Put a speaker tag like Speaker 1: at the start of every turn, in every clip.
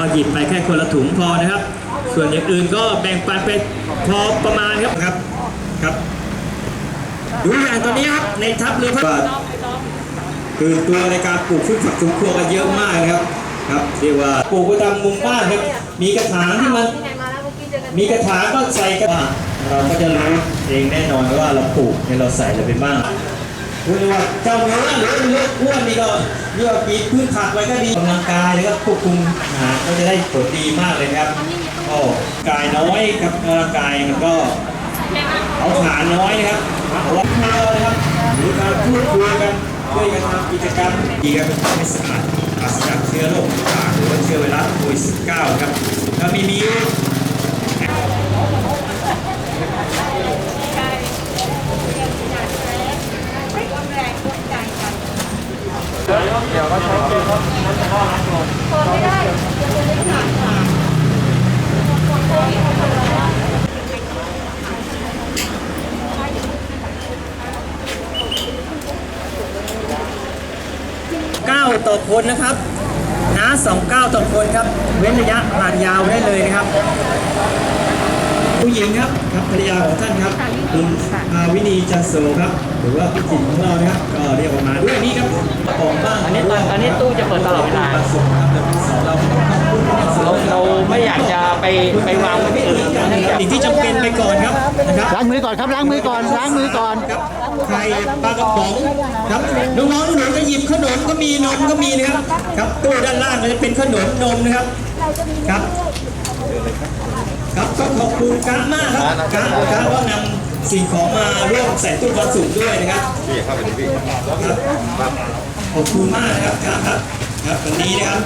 Speaker 1: ก็หยิบไปแค่คนละถุงพอนะครับ ส่วนอย่างอื่นก็แบ่งปันไปพอประมาณครับครับครับดูอย่างตอนนี้ครับในทัพเรือพัดคือตัวในการปลูกพืชผักสวนครัวกันเยอะมากนะครับครับเรียกว่าปลูกไปตามมุมบ้านครับมีกระถางที่มัน
Speaker 2: ที่ไหนมาแล้วเมื่อกี้เจอกัน
Speaker 1: มีกระถางก็ใส่กระถางเราก็จะรู้เองแน่นอนว่าเราปลูกเนี่ยเราใส่อะไรไปบ้าง พูดเลยว่าเจ้าเนื้อหรือเนื้ออ้วนนี่ก็เรียกว่าปีนพืชผักไว้ก็ดีกำลังกายแล้วก็ควบคุมอาหารก็จะได้ผลดีมากเลยครับก็กายน้อยครับร่างกายมันก็เอาฐานน้อยนะครับเอาว่าเรานะครับหรือการพูดคุยกันช่วยกันทำกิจกรรมดีกันเป็นสะอาดปราศจากเชื้อโรคต่างหรือว่าเชื้อไวรัสโควิด19ครับ ถ้ามีมี9ต่อคนนะครับนะ29ต่อคนครับ เว้นระยะห่างยาวได้เลยนะครับ ผู้หญิงครับครับภรรยาของท่านครับคุณอาวินีจันโสครับหรือว่าพี่จิ๋มของเรานะครับก็เรียกออกมาด้วยนี่ครับของบ้าง
Speaker 3: อันนี้อันนี้ตู้จะเปิดตลอดเวลา
Speaker 1: เรา
Speaker 3: เราเราไม่อยากจะไปไปวางไว้ที่อื่นเนื่องจาก
Speaker 1: สิ่งที่จำเป็นไปก่อนครับนะครับ
Speaker 4: ล้างมือก่อนครับล้างมือก่อนล้างมือก่อน
Speaker 1: ครับไข่ปลากระป๋องครับน้องๆหนูๆจะหยิบขนมก็มีนมก็มีนะครับครับตู้ด้านล่างก็จะเป็นขนมนมนะครับครับ ครับก็ขอบคุณการดมากครับการดการดว่านำสิ่งของมาร่วมใส่ตู้ปันสุกด้วยนะครับครับขอบคุณมากนะครับการดครับครับวันนี้นะครับ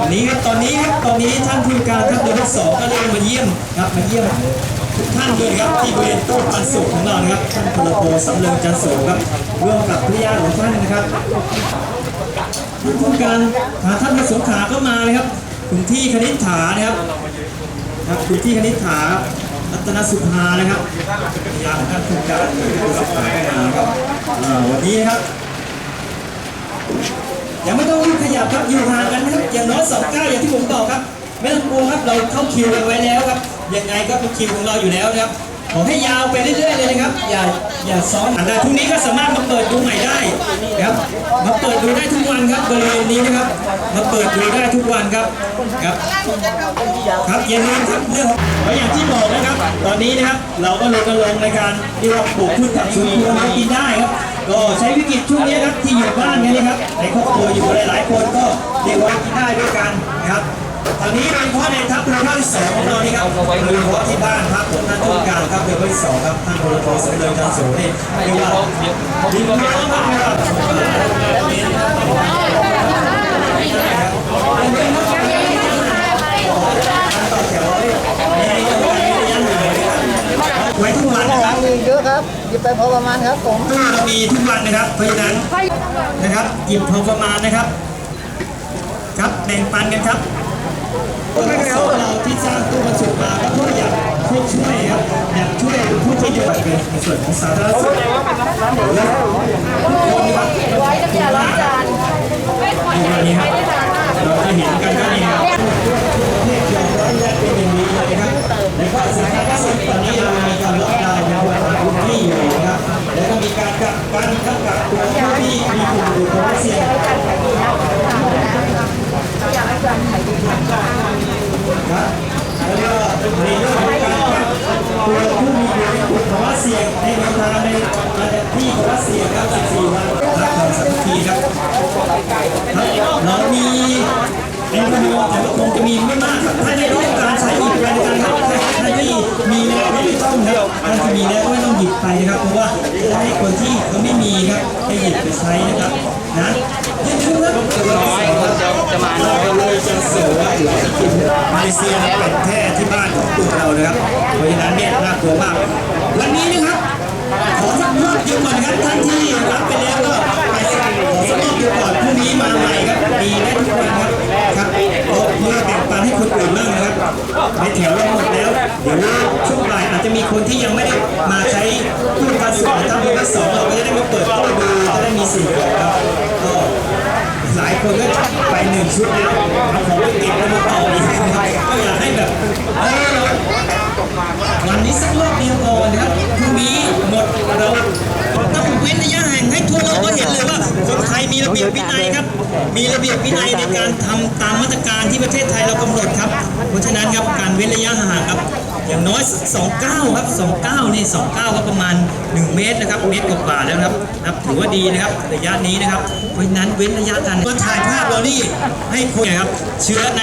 Speaker 1: วันนี้ครับตอนนี้ครับตอนนี้ท่านผู้การครับเดือนที่สองก็เริ่มมาเยี่ยมครับมาเยี่ยมทุกท่านด้วยครับที่บริเวณตู้ปันสุกของเรานะครับท่านพลโทสำเริงจันทร์โสครับร่วมกับภรรยาของท่านนะครับท่านผู้การหาท่านมาสงขลาก็มาเลยครับคุณที่คณิษฐานะครับ ครับคุณที่คณิษฐารัตนสุภานะครับภรรยาของท่านทุการคุณสงขลาก็มาครับวันนี้ครับยังไม่ต้องรีบขยับครับอยู่ห่างกันนะครับอย่างน้อยสองก้าวอย่างที่ผมบอกครับ ไม่ต้องกลัวครับเราเข้าคิวกันไว้แล้วครับยังไงก็เป็นคิวของเราอยู่แล้วนะครับ ขอให้ยาวไปเรื่อยๆเลยนะครับ อย่าอย่าซ้อนอันใดพรุ่งนี้ก็สามารถมาเปิดดูใหม่ได้นะครับ มาเปิดดูได้ทุกวันครับบริเวณนี้นะครับ มาเปิดดูได้ทุกวันครับครับ ครับอย่าลืมครับเรื่องเพราะอย่างที่บอกนะครับ ตอนนี้นะครับ เราก็รณรงค์ในการที่ว่าปลูกพืชผักสวนครัวมากินได้ครับ ก็ใช้วิกฤตช่วงนี้ครับที่อยู่บ้านกันนะครับในครอบครัวอยู่หลายๆคนก็เรียกว่ากินได้ด้วยกันนะครับ ตอนนี้โดยเฉพาะในทัพเรือภาคที่สองของเรานี่ครับโดยเฉพาะที่บ้านพักของท่านผู้การครับเรือภาคที่สองครับท่านพลโทสมเด็จจันทร์โสนี่เรียกว่าดีมากครับไว้ทุกวันนะครับ
Speaker 4: มือเยอะครับหยิบไปพอประมาณครับผม
Speaker 1: ตู้เรามีทุกวันนะครับเพราะฉะนั้นนะครับหยิบพอประมาณนะครับ ครับแบ่งปันกันครับ เราที่สร้างตู้บรรจุมาก็เพื่ออยากช่วยครับอยากช่วยผู้ที่เดือดร้อนในส่วนของสาธารณสุขและคนครับ
Speaker 2: ไว้น้ำยาล้างจานไม่ควร
Speaker 1: ใน
Speaker 2: จะ
Speaker 1: วันนี้ค
Speaker 2: ใช้
Speaker 1: รับ
Speaker 2: ได้นานมาก
Speaker 1: เราจะเห็นกันก็นี่ครับเทพยอมร้อยแรกเป็นอย่างนี้เลยนะครับในภาคสาธารณสุขตอนนี้เรามีการล็อกดาวน์ในพื้นที่อยู่นะครับ แล้วก็มีการกักกันกักกักตัวผู้ที่มีกลุ่มบุคคลเสี่ยง ครับแล้วก็ในเรื่องของการกักตัวผู้มีอยู่ในกลุ่มภาวะเสี่ยงในเวลาในระดับที่ภาวะเสี่ยงครับ 14 วันรักความสามัคคีครับครับเรามีแอลกอฮอล์ แต่ว่าคงจะมีไม่มาก ถ้าได้รับการใช้อีกรายการครับถ้าที่มีแล้วไม่ต้องครับถ้าที่มีแล้วก็ไม่ต้องหยิบไปนะครับเพราะว่าจะให้คนที่เขาไม่มีครับให้หยิบไปใช้นะครับนะอย่าลืมครับ
Speaker 3: น้อยจะมาน้อย
Speaker 1: เลยจะเสือหรือจะกินมาเลเซียเนี่ยเป็นแพร่ที่บ้านของกลุ่มเรานะครับเพราะฉะนั้นเนี่ยน่ากลัวมาก วันนี้นะครับขอสักรอบเดียวก่อนนะครับท่านที่รับไปแล้วก็ไปสักขอสักรอบเดียวก่อน ในแถวเราหมดแล้วเดี๋ยวช่วงบ่ายอาจจะมีคนที่ยังไม่ได้มาใช้ตู้กันสุขนะครับวันสองเราก็จะได้มาเปิดตู้ดูจะได้มีสิ่งครับก็หลายคนก็ไปหนึ่งชุดแล้วเอาของไปเก็บแล้วมาต่ออีกก็อยากให้แบบเออวันนี้สักรอบเดียวก่อนนะครับพรุ่งนี้หมดเรา ก็เห็นเลยว่าคนไทยมีระเบียบวินัยครับ มีระเบียบวินัยในการทำตามมาตรการที่ประเทศไทยเรากำหนดครับ เพราะฉะนั้นครับการเว้นระยะห่างครับอย่างน้อย 29 ครับ 29 นี่ 29 ก็ประมาณ 1 เมตรนะครับ เมตรกว่าแล้วครับครับ ถือว่าดีนะครับ ระยะนี้นะครับ เพราะฉะนั้นเว้นระยะกันก็ถ่ายภาพเรานี่ให้คุนครับ เชื้อใน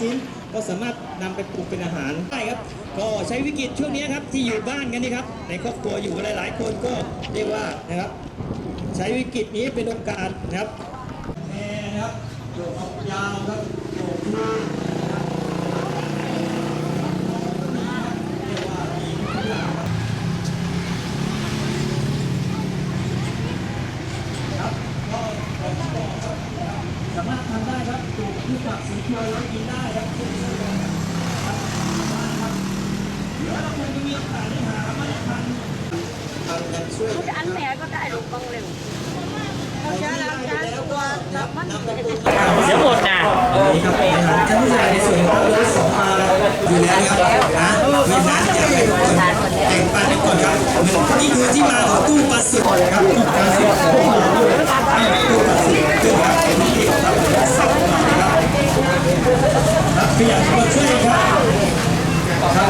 Speaker 1: ชิ้น ก็สามารถนำไปปลูกเป็นอาหารได้ครับ ก็ใช้วิกฤตช่วงนี้ครับที่อยู่บ้านกันนี่ครับ ในครอบครัวอยู่หลาย ๆ คนก็เรียกว่านะครับ ใช้วิกฤตนี้เป็นโอกาสนะครับแม่นะครับโยกออกยาวครับโยกมือนะครับเรียกว่าดีทุกอย่างครับครับก็อย่างที่บอกครับสามารถทำได้ ครับปลูกพืชผักสวนครัวไว้กินได้ครับทุกเรื่องครับครับเดี๋ยวเราคงจะมีโอกาสได้หามล็ดพันธุ์ทำกันช่วย
Speaker 2: จะอันแหนก็ได้ลูกบังเร็วเขาจะรับจานตัวรับมันเลย
Speaker 3: เดี๋ยวหมดนะ
Speaker 1: นี่ครับอาหารท่านผู้ใหญ่ในส่วนของเราสองมาอยู่แล้วครับนะไม่นานอยากให้ทุกคนแต่งปันก่อนครับนี่คือที่มาของตู้ปัสสุดครับตู้ปัสสุดตู้ปัสสุดตู้ครับเป็นที่ของเราครับครับพี่อยากมาช่วยครับครับ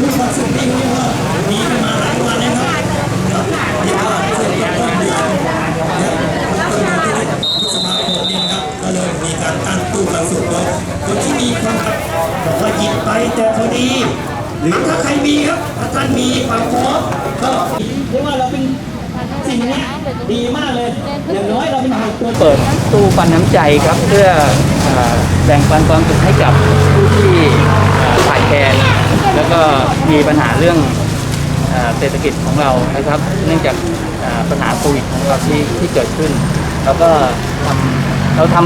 Speaker 1: ตู้ปัสสุดนี่เรียกว่ามีกันมาหลายวันนะครับครับเรียกว่าช่วยกันต้นเดือนนะครับต้นเดือนที่พฤษภาคมนี้นะครับก็เลยมีการตั้งตู้ปัสสุดโดยคนที่มีความบอกว่าหยิบไปแต่พอดี หรือถ้าใครมีครับ ถ้าท่านมีความพร้อมก็ เรียกว่าเราเป็นสิ่งนี้ดีมากเลยอย่างน้อยเราเป็นหตัว
Speaker 3: เปิดตู้ปันน้ำใจครับเพื่อแบ่งปันความสุขให้กับผู้ที่ขาดแคลนแล้วก็มีปัญหาเรื่องเศรษฐกิจของเรานะครับ เนื่องจากปัญหาโควิดของเราที่ที่เกิดขึ้น แล้วก็ทำเราท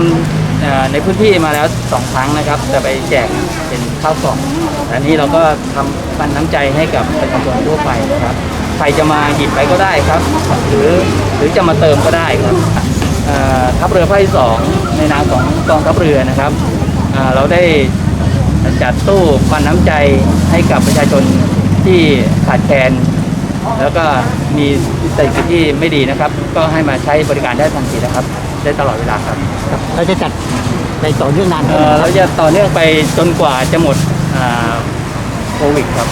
Speaker 3: ำในพื้นที่มาแล้วสองครั้งนะครับ จะไปแจกเป็นข้าวกล่องอันนี้เราก็ทำปันน้ำใจให้กับประชาชนทั่วไปนะครับ ใครจะมาหยิบไปก็ได้ครับ หรือหรือจะมาเติมก็ได้ครับเอ่อทัพเรือภาคที่สองในนามของกองทัพเรือนะครับเอ่อเราได้จัดตู้ปันน้ำใจให้กับประชาชนที่ขาดแคลนแล้วก็มีเศรษฐกิจที่ไม่ดีนะครับ ก็ให้มาใช้บริการได้ทันทีนะครับ ได้ตลอดเวลาครับ
Speaker 4: เราจะจัดไปต่อเรื่องนาน
Speaker 3: เอ่อเราจะต่อเนื่องไปจนกว่าจะหมดอ่าโควิดครับ